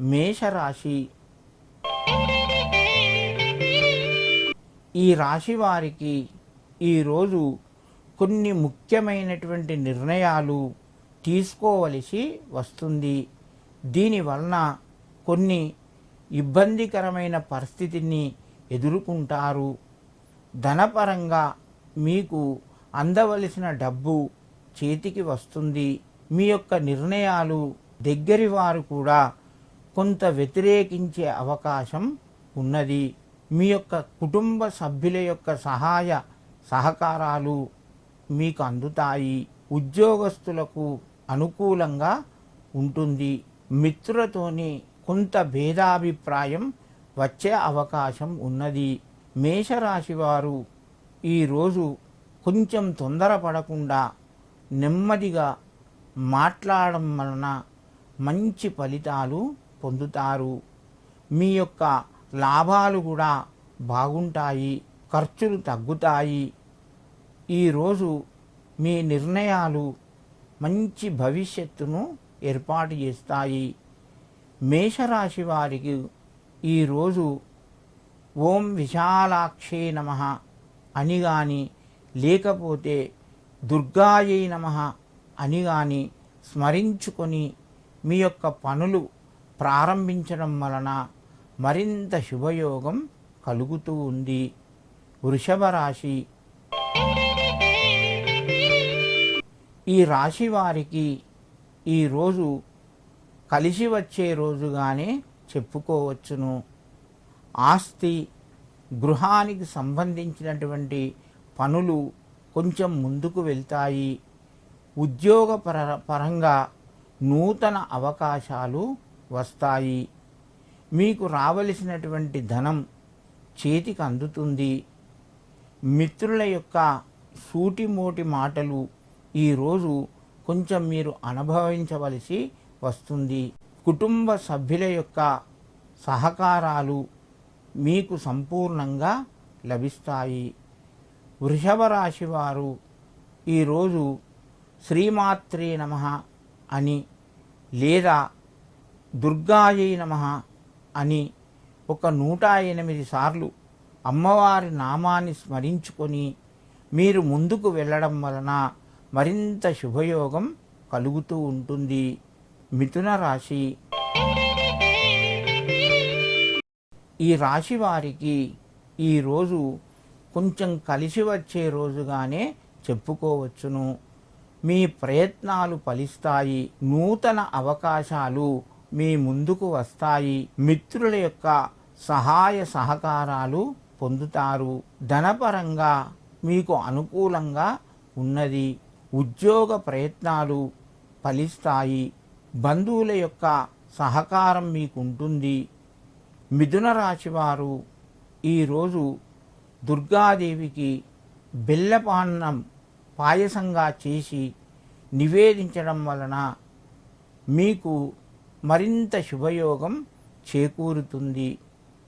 మేషరాశి. ఈ రాశి వారికి ఈరోజు కొన్ని ముఖ్యమైనటువంటి నిర్ణయాలు తీసుకోవలసి వస్తుంది. దీనివలన కొన్ని ఇబ్బందికరమైన పరిస్థితిని ఎదుర్కొంటారు. ధనపరంగా మీకు అందవలసిన డబ్బు చేతికి వస్తుంది. మీ యొక్క నిర్ణయాలు దగ్గరి వారు కూడా కొంత వ్యతిరేకించే అవకాశం ఉన్నది. మీ యొక్క కుటుంబ సభ్యుల యొక్క సహాయ సహకారాలు మీకు అందుతాయి. ఉద్యోగస్తులకు అనుకూలంగా ఉంటుంది. మిత్రులతోని కొంత భేదాభిప్రాయం వచ్చే అవకాశం ఉన్నది. మేషరాశి వారు ఈరోజు కొంచెం తొందరపడకుండా నెమ్మదిగా మాట్లాడడం వలన మంచి ఫలితాలు పొందుతారు. మీ యొక్క లాభాలు కూడా బాగుంటాయి ఖర్చులు తగ్గుతాయి. ఈరోజు మీ నిర్ణయాలు మంచి భవిష్యత్తును ఏర్పాటు చేస్తాయి. మేషరాశి వారికి ఈరోజు ఓం విశాలాక్షే నమ అని కానీ లేకపోతే దుర్గాయై నమ అని కానీ స్మరించుకొని మీ యొక్క పనులు ప్రారంభించడం వలన మరింత శుభయోగం కలుగుతూ ఉంది. వృషభ రాశి. ఈ రాశి వారికి ఈరోజు కలిసి వచ్చే రోజుగానే చెప్పుకోవచ్చును. ఆస్తి గృహానికి సంబంధించినటువంటి పనులు కొంచెం ముందుకు వెళ్తాయి. ఉద్యోగపర పరంగా నూతన అవకాశాలు వస్తాయి. మీకు రావలసినటువంటి ధనం చేతికి అందుతుంది. మిత్రుల యొక్క సూటిమోటి మాటలు ఈరోజు కొంచెం మీరు అనుభవించవలసి వస్తుంది. కుటుంబ సభ్యుల యొక్క సహకారాలు మీకు సంపూర్ణంగా లభిస్తాయి. వృషభ రాశి వారు ఈరోజు శ్రీమాత్రే నమ అని లేదా దుర్గాయై నమ అని ఒక నూట ఎనిమిది సార్లు అమ్మవారి నామాన్ని స్మరించుకొని మీరు ముందుకు వెళ్ళడం వలన మరింత శుభయోగం కలుగుతూ ఉంటుంది. మిథున రాశి. ఈ రాశి వారికి ఈరోజు కొంచెం కలిసి వచ్చే రోజుగానే చెప్పుకోవచ్చును. మీ ప్రయత్నాలు ఫలిస్తాయి. నూతన అవకాశాలు మీ ముందుకు వస్తాయి. మిత్రుల యొక్క సహాయ సహకారాలు పొందుతారు. ధనపరంగా మీకు అనుకూలంగా ఉన్నది. ఉద్యోగ ప్రయత్నాలు ఫలిస్తాయి. బంధువుల యొక్క సహకారం మీకు ఉంటుంది మిథున రాశివారు ఈరోజు దుర్గాదేవికి బెల్లపాన్నం పాయసంగా చేసి నివేదించడం వలన మీకు మరింత శుభయోగం చేకూరుతుంది.